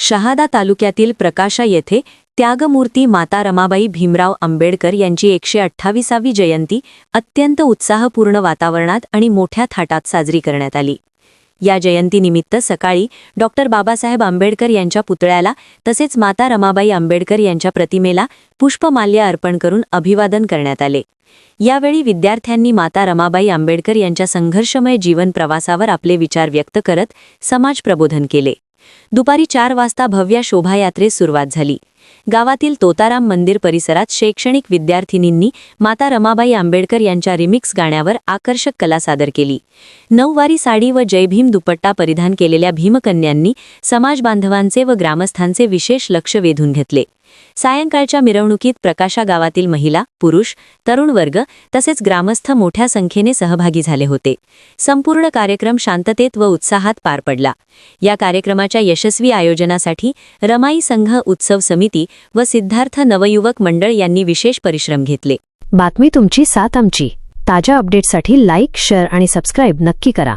शहादा तालुक्यातील प्रकाशा येथे त्यागमूर्ती माता रमाबाई भीमराव आंबेडकर यांची एकशे अठ्ठावीसावी जयंती अत्यंत उत्साहपूर्ण वातावरणात आणि मोठ्या थाटात साजरी करण्यात आली. या जयंतीनिमित्त सकाळी डॉक्टर बाबासाहेब आंबेडकर यांच्या पुतळ्याला तसेच माता रमाबाई आंबेडकर यांच्या प्रतिमेला पुष्पमाल्य अर्पण करून अभिवादन करण्यात आले. यावेळी विद्यार्थ्यांनी माता रमाबाई आंबेडकर यांच्या संघर्षमय जीवन प्रवासावर आपले विचार व्यक्त करत समाज प्रबोधन केले. दुपारी चार वाजता भव्य शोभायात्रेस सुरुवात झाली. गावातील तोताराम मंदिर परिसरात शैक्षणिक विद्यार्थिनींनी माता रमाबाई आंबेडकर यांच्या रिमिक्स गाण्यावर आकर्षक कला सादर केली. नऊवारी साडी व जय भीम दुपट्टा परिधान केलेल्या भीमकन्यांनी समाजबांधवांचे व ग्रामस्थांचे विशेष लक्ष वेधून घेतले. सायंकाळच्या मिरवणुकीत प्रकाशा गावातील महिला पुरुष तरुण वर्ग तसेच ग्रामस्थ मोठ्या संख्येने सहभागी झाले होते. संपूर्ण कार्यक्रम शांततेत व उत्साहात पार पडला. या कार्यक्रमाच्या यशस्वी आयोजनासाठी रमाई संघ उत्सव समिती व सिद्धार्थ नवयुवक मंडळ यांनी विशेष परिश्रम घेतले. बातमी तुमची साथ आमची. ताज्या अपडेटसाठी लाईक शेअर आणि सबस्क्राईब नक्की करा.